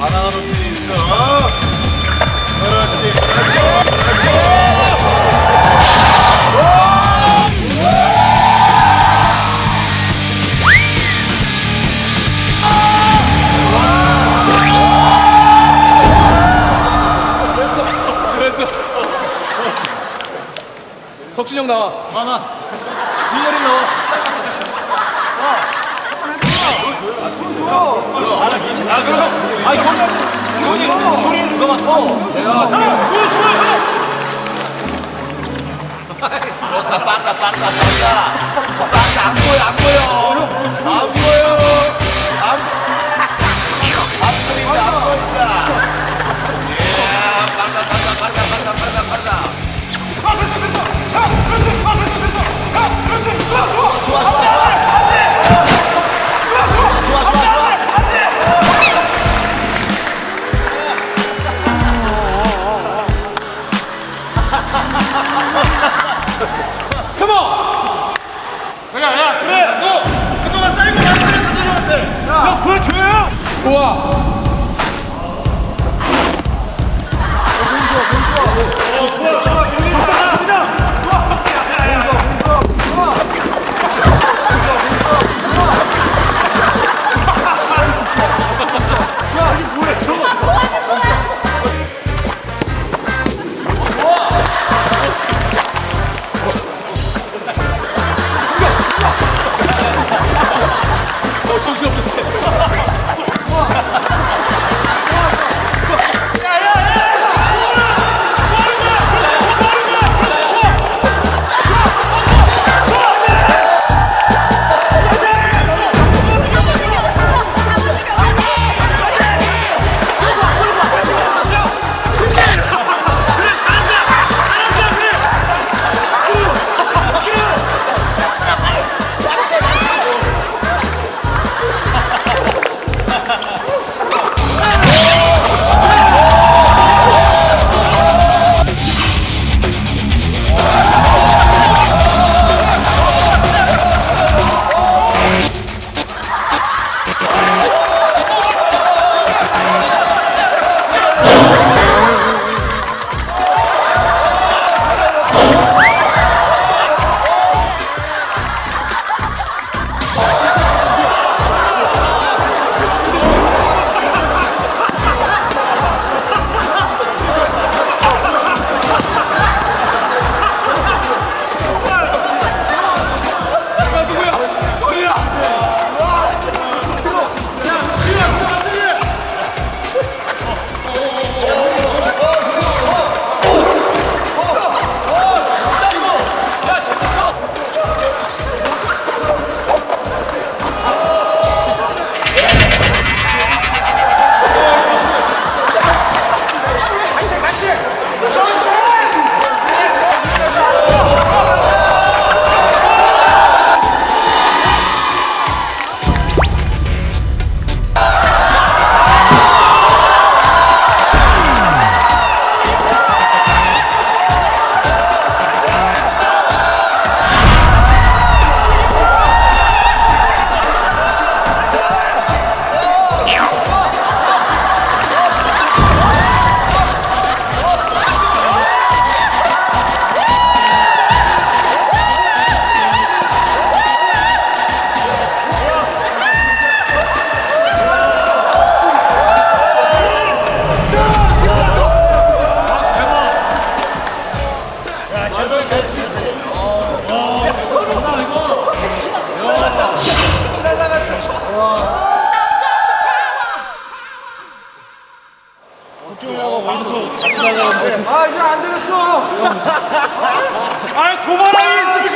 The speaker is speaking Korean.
바닥으로 있어. 그렇지. 그렇지. 어. 석진형 나와. 하나. 민열이 나와. 안 보여 안 보여 컴온! 야, 야, 그래. 너 그동안 쌓인 거 많잖아, 차장님한테. 야, 보여줘요. 좋아. 좋아, 좋아. 아 이제 안 되겠어. 도마랑이 있습니까?